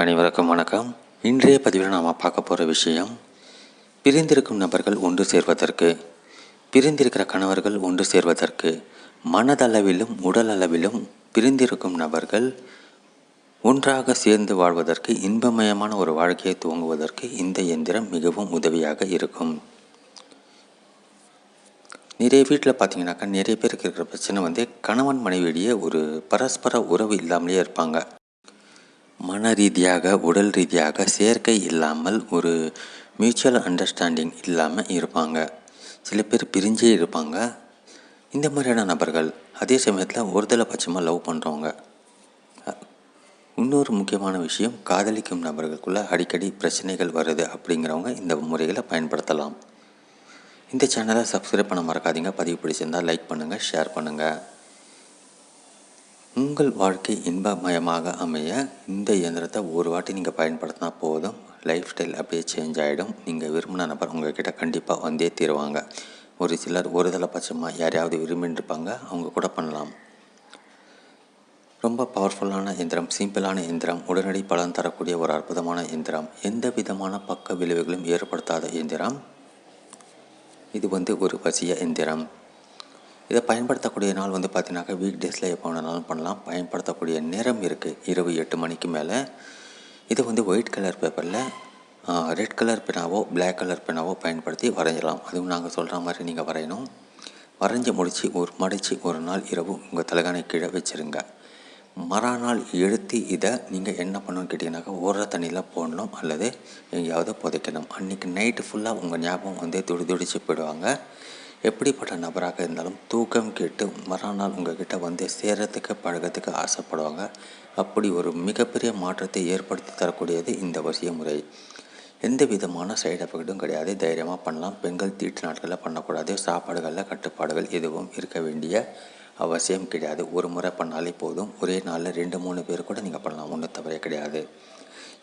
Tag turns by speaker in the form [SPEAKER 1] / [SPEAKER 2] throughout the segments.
[SPEAKER 1] அனைவருக்கும் வணக்கம். இன்றைய பதிவில் நாம் பார்க்க போகிற விஷயம் பிரிந்திருக்கும் நபர்கள் ஒன்று சேர்வதற்கு பிரிந்திருக்கிற கணவர்கள் ஒன்று சேர்வதற்கு மனதளவிலும் உடல் அளவிலும் பிரிந்திருக்கும் நபர்கள் ஒன்றாக சேர்ந்து வாழ்வதற்கு இன்பமயமான ஒரு வாழ்க்கையை துவங்குவதற்கு இந்த இயந்திரம் மிகவும் உதவியாக இருக்கும். நிறைய வீட்டில் பார்த்தீங்கன்னாக்கா நிறைய பேருக்கு இருக்கிற பிரச்சனை வந்து கணவன் மனைவியிடையே ஒரு பரஸ்பர உறவு இல்லாமலே இருப்பாங்க. மன ரீதியாக உடல் ரீதியாக சேர்க்கை இல்லாமல் ஒரு மியூச்சுவல் அண்டர்ஸ்டாண்டிங் இல்லாமல் இருப்பாங்க. சில பேர் பிரிஞ்சே இருப்பாங்க. இந்த மாதிரியான நபர்கள் அதே சமயத்தில் ஒருதலை பட்சமாக லவ் பண்ணுறவங்க இன்னொரு முக்கியமான விஷயம் காதலிக்கும் நபர்களுக்குள்ளே அடிக்கடி பிரச்சனைகள் வருது அப்படிங்கிறவங்க இந்த முறைகளை பயன்படுத்தலாம். இந்த சேனலை சப்ஸ்கிரைப் பண்ண மறக்காதீங்க. பதிவு பிடிச்சிருந்தால் லைக் பண்ணுங்கள் ஷேர் பண்ணுங்கள் உங்கள் வாழ்க்கை இன்பமயமாக அமைய இந்த இயந்திரத்தை ஒரு வாட்டி நீங்கள் பயன்படுத்தினா போதும். லைஃப் ஸ்டைல் அப்படியே சேஞ்ச் ஆகிடும் நீங்கள் விரும்பின நபர் உங்கள்கிட்ட கண்டிப்பாக வந்தே தீருவாங்க. ஒரு சிலர் ஒரு தலைப்பட்சமாக யாரையாவது விரும்பின்றிருப்பாங்க. அவங்க கூட பண்ணலாம். ரொம்ப பவர்ஃபுல்லான இயந்திரம் சிம்பிளான எந்திரம் உடனடி பலன் தரக்கூடிய ஒரு அற்புதமான இயந்திரம். எந்த விதமான பக்க விளைவுகளும் ஏற்படுத்தாத இயந்திரம். இது வந்து ஒரு வசிய இயந்திரம். இதை பயன்படுத்தக்கூடிய நாள் வந்து பார்த்தீங்கன்னாக்கா வீக் டேஸில் எப்போ வேணாலும் பண்ணலாம். பயன்படுத்தக்கூடிய நேரம் இருக்குது இரவு எட்டு மணிக்கு மேலே. இதை வந்து ஒயிட் கலர் பேப்பரில் ரெட் கலர் பெனாவோ பிளாக் கலர் பெனாவோ பயன்படுத்தி வரைஞ்சலாம் அதுவும் நாங்கள் சொல்கிற மாதிரி நீங்கள் வரையணும். வரைஞ்சி முடித்து ஒரு மடித்து ஒரு நாள் இரவு உங்கள் தலைகாணை கீழே வச்சுருங்க. மறுநாள் எழுத்து இதை நீங்கள் என்ன பண்ணணும்னு கேட்டிங்கனாக்கா ஓடுற தண்ணியில் போடணும். அல்லது எங்கேயாவது புதைக்கணும். அன்றைக்கி நைட்டு ஃபுல்லாக உங்கள் ஞாபகம் வந்து துடி துடிச்சு போயிடுவாங்க. எப்படிப்பட்ட நபராக இருந்தாலும் தூக்கம் கேட்டு மறுநாள் உங்ககிட்ட வந்து சேரத்துக்கு பழகத்துக்கு ஆசைப்படுவாங்க. அப்படி ஒரு மிகப்பெரிய மாற்றத்தை ஏற்படுத்தி தரக்கூடியது இந்த வசிய முறை. எந்த விதமான சைடு எஃபெக்ட்டும் கிடையாது. தைரியமாக பண்ணலாம். பெண்கள் தீட்டு நாட்களில் பண்ணக்கூடாது. சாப்பாடுகளில் கட்டுப்பாடுகள் எதுவும் இருக்க வேண்டிய அவசியம் கிடையாது. ஒரு முறை பண்ணாலே போதும். ஒரே நாளில் ரெண்டு மூணு பேர் கூட நீங்கள் பண்ணலாம். ஒன்றும் தவறே கிடையாது.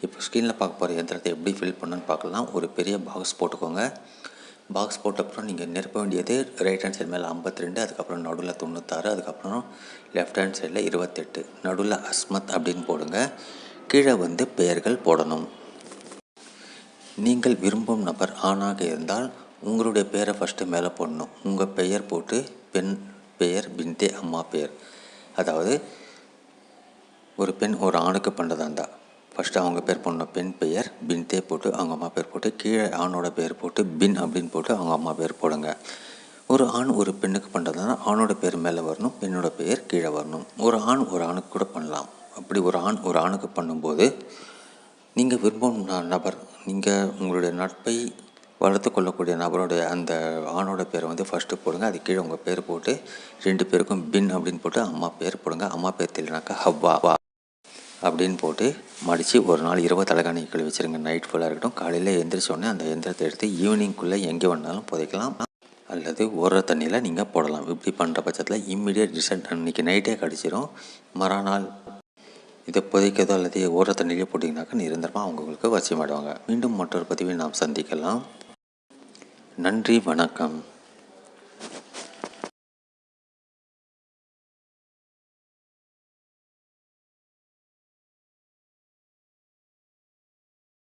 [SPEAKER 1] இப்போ ஸ்க்ரீனில் பார்க்க போகிற எந்திரத்தை எப்படி ஃபில் பண்ணுன்னு பார்க்கலாம். ஒரு பெரிய பாக்ஸ் போட்டுக்கோங்க. பாக்ஸ் போட்ட அப்புறம் நீங்கள் நிரப்ப வேண்டியது ரைட் ஹேண்ட் சைடு மேலே ஐம்பத்தி ரெண்டு அதுக்கப்புறம் நடுவில் தொண்ணூத்தாறு அதுக்கப்புறம் லெஃப்ட் ஹேண்ட் சைடில் இருபத்தெட்டு. நடுவில் அஸ்மத் அப்படின்னு போடுங்க. கீழே வந்து பெயர்கள் போடணும். நீங்கள் விரும்பும் நபர் ஆணாக இருந்தால் உங்களுடைய பெயரை ஃபஸ்ட்டு மேலே போடணும். உங்கள் பெயர் போட்டு பெண் பெயர் பின்தே அம்மா பெயர். அதாவது ஒரு பெண் ஒரு ஆணுக்கு பண்ணுறதா இருந்தால் ஃபஸ்ட்டு அவங்க பேர் போடணும் பெண் பெயர் பின்தே போட்டு அவங்க அம்மா பேர் போட்டு கீழே ஆணோட பேர் போட்டு பின் அப்படின்னு போட்டு அவங்க அம்மா பேர் போடுங்க. ஒரு ஆண் ஒரு பெண்ணுக்கு பண்ணுறதுனா ஆணோட பேர் மேலே வரணும் பெண்ணோட பெயர் கீழே வரணும். ஒரு ஆண் ஒரு ஆணுக்கு கூட பண்ணலாம். அப்படி ஒரு ஆண் ஒரு ஆணுக்கு பண்ணும்போது நீங்கள் விரும்பும் நபர் நீங்கள் உங்களுடைய நட்பை வளர்த்து கொள்ளக்கூடிய நபருடைய அந்த ஆணோட பேரை வந்து ஃபஸ்ட்டு போடுங்க. அது கீழே உங்கள் பேர் போட்டு ரெண்டு பேருக்கும் பின் அப்படின்னு போட்டு அம்மா பேர் போடுங்க. அம்மா பேர் தெரியலனாக்கா ஹவ்வா அப்படின்னு போட்டு மடித்து ஒரு நாள் இரவு தலைகாணி கழுவி வச்சுருங்க. நைட் ஃபுல்லாக இருக்கட்டும். காலையில் எழுந்திரிச்சோடனே அந்த எந்திரத்தை எடுத்து ஈவினிங்குள்ளே எங்கே வேணாலும் புதைக்கலாம். அல்லது ஓர தண்ணியில் நீங்கள் போடலாம். இப்படி பண்ணுற பட்சத்தில் இம்மிடியட் ரிசல்ட் அன்றைக்கி நைட்டே கடிச்சிடும் மறுநாள் இதை புதைக்கிறதோ அல்லது ஓர தண்ணியிலே போட்டிங்கனாக்கா நிரந்தரமாக அவங்களுக்கு வசியமாடுவாங்க மீண்டும் மற்றொரு பதிவை நாம் சந்திக்கலாம். நன்றி வணக்கம்.